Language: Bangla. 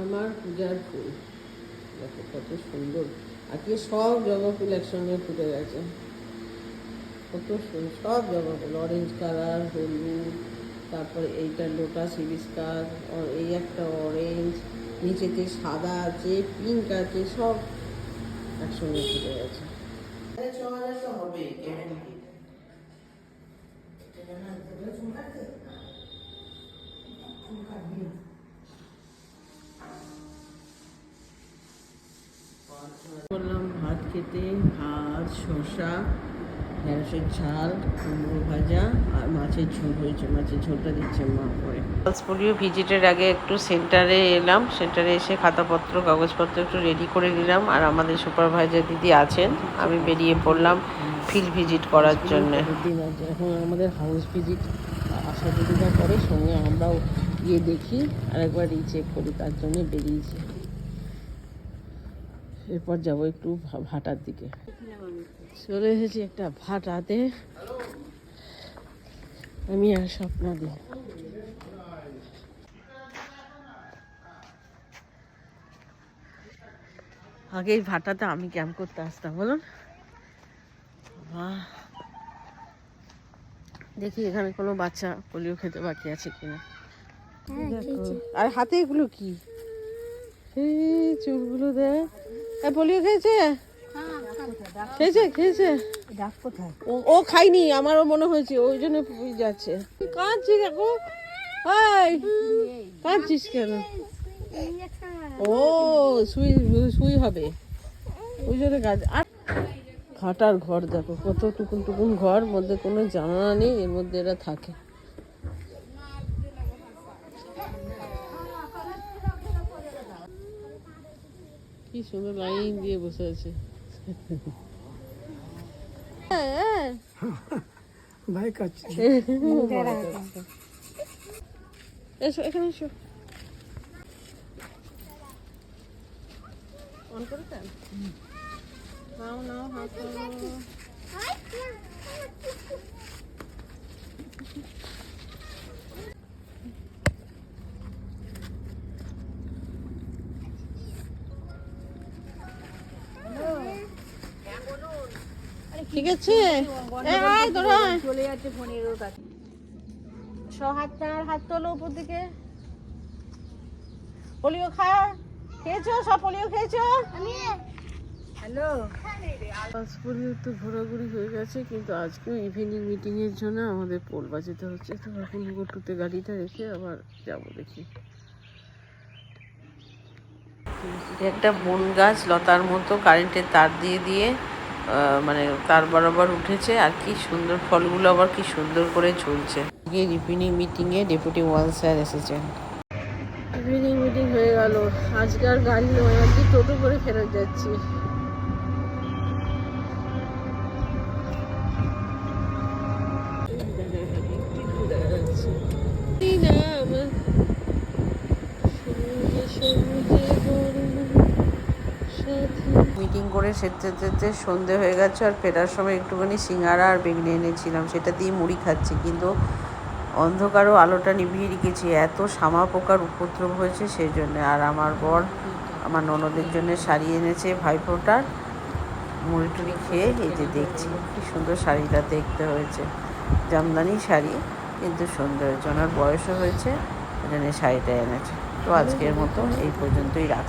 আমার পূজার ফুল। দেখো কত সুন্দর। আজকে সব জবা ফুল একসঙ্গে ফুটে গেছে। কত সুন্দর, সব জবা ফুল। অরেঞ্জ কালার হলুদ, তারপরে এইটা লোটাস হিবিস্কার এই একটা অরেঞ্জ নিচেতে সাদা আছে পিঙ্ক আছে, সব একসঙ্গে ফুটে গেছে। হবে করলাম ভাত খেতে ভাত শসা ঢেঁড়সের ঝাল কুমড়ো ভাজা আর মাছের ঝোল হয়েছে। মাছের ঝোলটা দিচ্ছে মা করে পালস পোলিও ভিজিটের আগে একটু সেন্টারে এলাম। সেন্টারে এসে খাতাপত্র কাগজপত্র একটু রেডি করে নিলাম। আর আমাদের সুপারভাইজার দিদি আছেন। আমি বেরিয়ে পড়লাম ফিল্ড ভিজিট করার জন্য। এখন আমাদের হাউস ভিজিট আশা দিদিরা করে। সঙ্গে আমরাও গিয়ে দেখি আর একবার রিচেক করি। তার জন্য বেরিয়েছি। এরপর যাব একটু ভাটার দিকে। চলে এসেছি একটা ভাটাতে। আমি আর স্বপ্ন দিই আগে এই ভাটাতে আমি ক্যাম্প করতে আসতাম বলুন। দেখি এখানে কোনো বাচ্চা পোলিও খেতে বাকি আছে কিনা। দেখো। আর হাতে এগুলো কি? এই চুলগুলো দেখ। পোলিও খেয়েছে? খেয়েছে খেয়েছে। ও খাইনি আমারও মনে হয়েছে, ওই জন্য যাচ্ছে। কাঁদছিস দেখো কাঁদছিস কেন? ও সুই সুই হবে। ওই জন্য কাজ আর খাটার ঘর দেখো, কত টুকুন টুকুন ঘর, মধ্যে কোনো জানালা নেই, এর মধ্যে এরা থাকে। কি সুন্দর লাইন দিয়ে বসে আছে। ভাই কাছে এসো এখানে এসো। অন করে দেন নাও নাও হাত ঠিক আছে। চলে যাচ্ছে ফোনের কাছে। ছ হাত হাত তোলো উপর দিকে। পোলিও খা। খেয়েছো? সব পোলিও খেয়েছো? হ্যালো? তো ঘোরাঘুরি হয়ে গেছে কিন্তু আজকেও ইভিনিং মিটিংয়ের জন্য আমাদের পোল বাজাতে হচ্ছে। তো এখন গোটুতে গাড়িটা রেখে আবার যাব দেখি। একটা বন গাছ লতার মতো কারেন্টের তার দিয়ে দিয়ে। মানে তার বরাবর উঠেছে আর কি সুন্দর ফলগুলো আবার কি সুন্দর করে ঝুলছে। রিপিনিং মিটিংয়ে ডেপুটি ওয়ান স্যার এসেছেন। রিপিনিং মিটিং হয়ে গেল। আজকে আর গাড়ি নয় আর কি টোটো করে ফেরত যাচ্ছি এই না আমার সবুজে সবুজে মিটিং করে সেরতে যেতে সন্ধে হয়ে গেছে আর ফেরার সময় একটুখানি সিঙ্গারা আর বেগনি এনেছিলাম। সেটা দিয়ে মুড়ি খাচ্ছি, কিন্তু অন্ধকারও আলোটা নিভিয়ে রেখেছি। এত সামা পোকার উপদ্রব হয়েছে সেই জন্য আর আমার বর আমার ননদের জন্য শাড়ি এনেছে, ভাইফোঁটার মুড়ি টুড়ি খেয়ে এই যে দেখছি কি সুন্দর শাড়িটা দেখতে হয়েছে। জামদানি শাড়ি, কিন্তু সুন্দর হয়েছে। ওনার বয়সও হয়েছে ওই জন্য শাড়িটা এনেছে। তো আজকের মতো এই পর্যন্তই রাখ